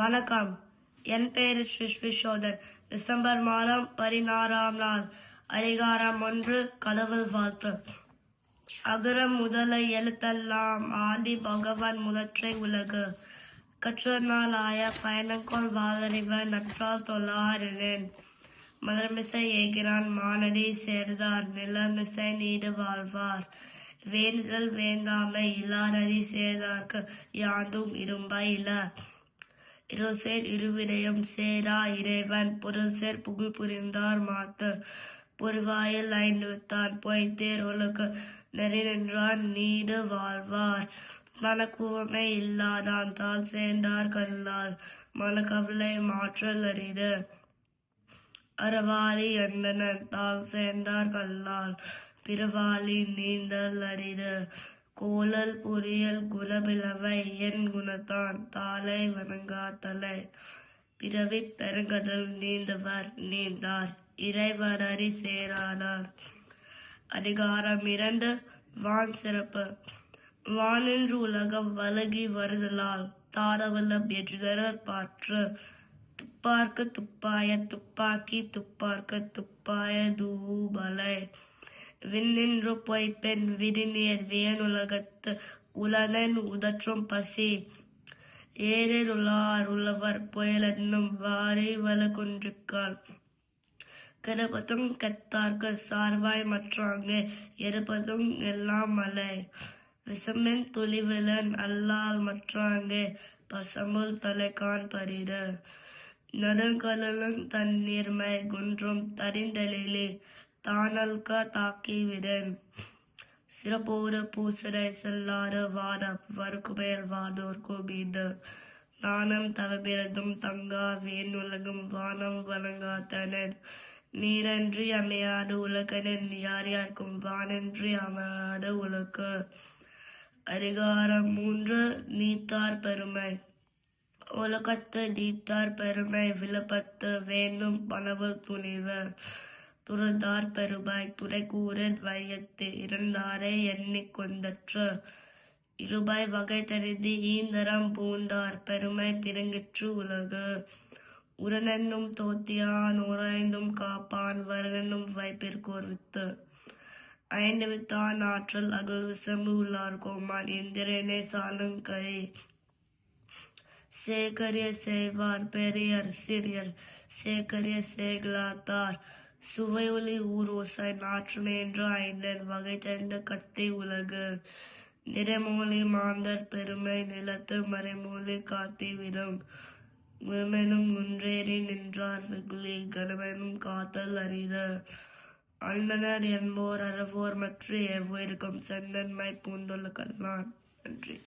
வணக்கம். என் பெயர் ஸ்ரீ டிசம்பர் மாதம் பதினாறாம் நாள். அதிகாரம் ஒன்று கடவுள் வாழ்த்து. அகரம் முதல எழுத்தெல்லாம் ஆதி பகவான் முதற்றை உலகு. கற்றனாலாய பயணங்கோள் வாழறிவன் நற்றால் தொழாரினேன் மலர்மிசை ஏகிறான் மானடி சேர்ந்தார் நிலமிசை நீடு வாழ்வார். வேண்டுதல் வேண்டாமை இல்லாதடி சேர்ந்தார்க்கு யாந்தும் இரும்பை இல்லை. இருசேர் இருவினையும் சேரா இறைவன் பொருள் சேர் புகழ் புரிந்தார் மாத்து பொருவாயில் ஐந்து போய் தேர் உலகு நெறி நின்றான் நீடு வாழ்வார். மனக்குவமை இல்லாதான் தால் சேர்ந்தார் கல்லால் மனக்கவலை மாற்றல் அரிது. அறவாளி அந்தனர் தால் சேர்ந்தார் கல்லால் பிறவாளி நீந்தல் அரிது. கோலல் பொறியல் குலபிளவை என் குணத்தான். தாளை வணங்கா தலை பிறவி பெருங்கதல் நீந்தவர் நீந்தார் இறைவரறி சேராதார் அதிகாரம் இரண்டு. வான் சிறப்பு. வானின்று உலகம் வலகி வருதலால் தாரவல்லம் எஜுதரர் பாற்று. துப்பார்க்கு துப்பாய துப்பாக்கி துப்பார்க்கு துப்பாய தூபலை விண்ணின்று பொய்ப்பெண் விரிநீர் வியனுலகத்து உலனன் உதற்றும் பசி. ஏரில் உளார் உழவர் புயலென்னும் வாரி வலகுன்றுக்கால். கிடப்பதும் கெத்தார்க்கு சார்வாய் மற்றாங்க இருப்பதும் எல்லாம் மலை விசமின் துளிவிலன் அல்லால் மற்றாங்கே பசமுல் தலைக்கான் பரிடு நடுங்கடலும் தண்ணீர்மை குன்றும் தரிந்தலிலே தானல்க தாக்கிவிடன் சிறப்போர பூசரை செல்லாறு வாத வறுக்குமேல் வாதோர் கோபீது நாணம் தவபிரதும் தங்கா வேன் உலகம் வானம் வணங்காத்தனர். நீரன்றி அமையாத உலகனின் யார் யாருக்கும் வானன்றி அமையாத உலக. அதிகாரம் மூன்று நீத்தார் பெருமை. உலகத்து நீத்தார் பெருமை விழுப்பத்து வேண்டும் பணவு துணிவு. துறந்தார் பெருமாய் துறை கூறன் வையத்து இருந்தாரை எண்ணிக் கொண்டற்று. இருபாய் வகை தெரிந்து ஈந்தரம் பூண்டார் பெருமை பிறங்கிற்று உலகு. உரனென்னும் தோத்தியான் உரைந்தும் காப்பான் வரனும் வைப்பிற்கோர் வித்து. ஐந்து வித்தான் ஆற்றல் அகல் விசம்பு உள்ளார் கோமான் இந்திரனை சாலும் கை. சேகரிய செய்வார் பெரியர் சிறியர் சேகரிய சேகலாத்தார் சுவையொலி ஊரோசை நாற்றுமை என்று ஐந்தன் வகை தெரிந்த கத்தி உலகு. நிறைமூலி மாந்தர் பெருமை நிலத்து மறைமூலி காத்தி விடும். குருமெனும் குன்றேறி நின்றார் வெகுளி கனமெனும் காத்தல் அறித அண்ணனர் என்போர் அறவோர் மற்ற எவ்விருக்கும் செந்தன்மை பூந்துள்ள கல்லான் நன்றி.